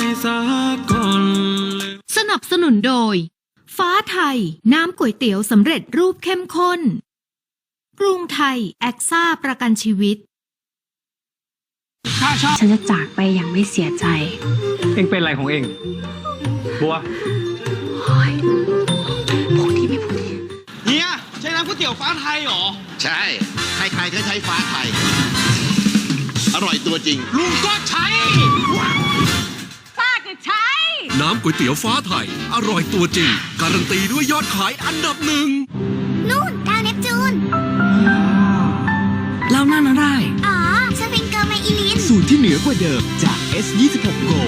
รสักคนเลยสนับสนุนโดย ฟ้าไทย น้ำก๋วยเตี๋ยวสำเร็จรูปเข้มข้น กรุงไทย แอคซ่าประกันชีวิตฉันจะจากไปอย่างไม่เสียใจ เองเป็นอะไรของเอง บัวเฮียใช้น้ำก๋วยเตี๋ยวฟ้าไทยเหรอ ใช่ ใครๆก็ใช้ฟ้าไทย อร่อยตัวจริง ลุงก็ใช้ น้ำก๋วยเตี๋ยวฟ้าไทย อร่อยตัวจริง การันตีด้วยยอดขายอันดับหนึ่ง นู่นดาวเนปจูน เรานั่นอะไรอ๋อสฟิงเกอร์ไมอิลิน สูตรที่เหนือกว่าเดิมจาก S26 Go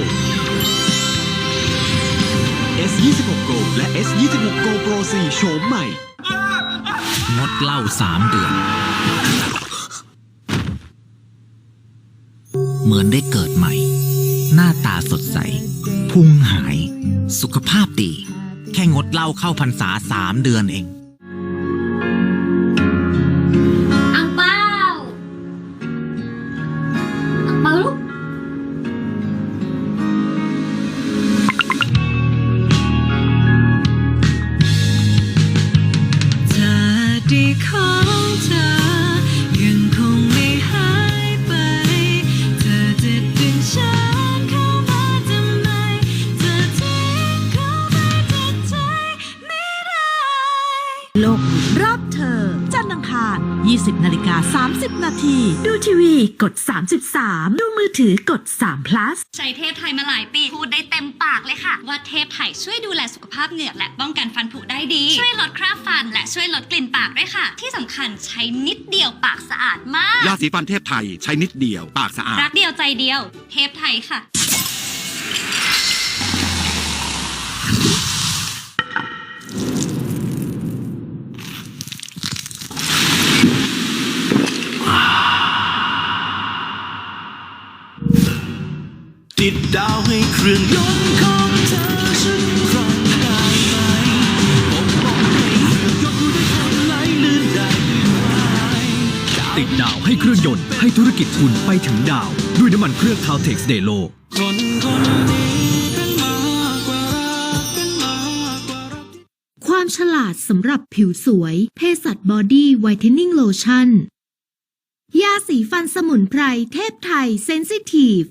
S26 Go และ S26 Go Pro 4โฉมใหม่ งดเหล้าสามเดือน เหมือนได้เกิดใหม่ หน้าตาสดใส พุงหาย สุขภาพดี แค่งดเหล้าเข้าพรรษาสามเดือนเอง อังเปาอังเปาลูก เธอดีของเธอ โลกหมุนรอบเธอ จันทร์อังคาร 20 นาฬิกา 30 นาที ดูทีวีกด 33 ดูมือถือกด3 plus ใช้เทพไทยมาหลายปี พูดได้เต็มปากเลยค่ะ ว่าเทพไทยช่วยดูแลสุขภาพเหงือกและป้องกันฟันผุได้ดี ช่วยลดคราบฟัน และช่วยลดกลิ่นปากด้วยค่ะ ที่สำคัญใช้นิดเดียวปากสะอาดมาก ยาสีฟันเทพไทยใช้นิดเดียวปากสะอาด รักเดียวใจเดียว เทพไทยค่ะ ติดดาวให้เครื่องยนต์ของเธอฉันครองได้ไหมปกป้องให้เครื่องยนต์ดูได้ทนไหลลื่นได้ไหมติดดาวให้เครื่องยนต์ให้ธุรกิจคุณไปถึงดาว ด้วยน้ำมันเครื่อง Caltex Delo คนคนนี้เป็นมากกว่ารักเป็นมากกว่ารักความฉลาดสำหรับผิวสวยเภสัชบอดี้ไวท์เทนนิ่งโลชั่นยาสีฟันสมุนไพรเทพไทยเซนซิทีฟ